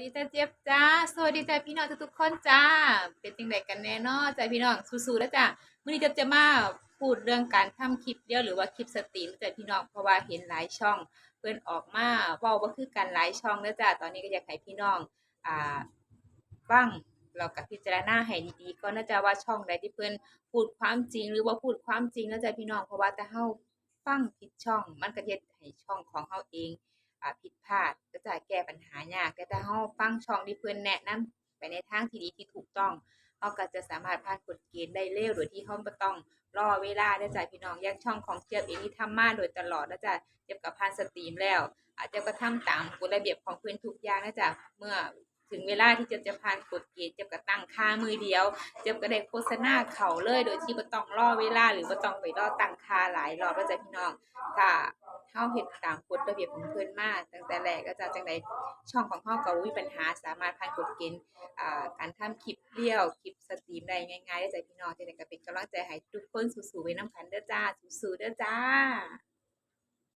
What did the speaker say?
ดีจ้าเจี๊ยบจ้าสวัสดีจ้าพี่น้องทุกๆคนจ้า เป็นจังไดกันแน่นอจ้าพี่น้องสู้ๆแล้วจ้ามื้อนี้เจะจะมาพูดเรื่องการทำคลิปเดียวหรือว่าคลิปสตรีมจ้าพี่น้องเพราะว่าเห็นหลายช่อง เพิ่อนออกมาเว้าบ่คือกันหลายช่องแล้วจ้าตอนนี้ก็อยากให้พี่น้องอ่าฟังแล้วก็พิจารณาให้ดีๆก่อนนะจ้าว่าช่องใดที่เพิ่อนพูดความจริง หรือว่าพูดความจริงนะจ้าพี่น้องเพราะว่าถ้าเฮาฟังผิดช่อง มันก็เฮ็ดให้ช่องของเฮาเอง ผิดพลาดก็จะแก้ปัญหายาก แต่ถ้าเราฟังช่องที่เพิ่นแนะนำไปในทางที่ดีที่ถูกต้องเราก็จะสามารถผ่านกฎเกณฑ์ได้เร็วโดยที่เราบ่ต้องรอเวลาเด้จ้ะพี่น้องย่างช่องของเจี๊ยบเองที่ทำมาโดยตลอดนะจ๊ะเจี๊ยบก็ผ่านสตรีมแล้ว อาจจะก็ทำตามกฎระเบียบของเพิ่อนทุกอย่างนะจ๊ะเมื่อถึงเวลาที่เจี๊ยบจะผ่านกฎเกณฑ์เจี๊ยบก็ตั้งค่ามือเดียวเจี๊ยบก็ได้โฆษณาเขาเลย โดยที่บ่ต้องรอเวลาหรือบ่ต้องไปรอตั้งค่าหลายรอบแล้วจ้ะพี่น้องถ้า เฮาเฮ็ดตามกฎระเบียบของเพิ่นมาตั้งแต่แรกก็จะจังไดช่องของเฮาก็บ่มีปัญหาสามารถผ่านกฎเกณฑ์อ่าการทำคลิปเรียวคลิปสตรีมได้ง่ายๆได้ใจ้ะพี่น้องจังได๋ก็เป็นกำลังใจให้ทุกคนสู้ๆไว้นำกันเด้อจ้าสู้ๆเด้อจ้า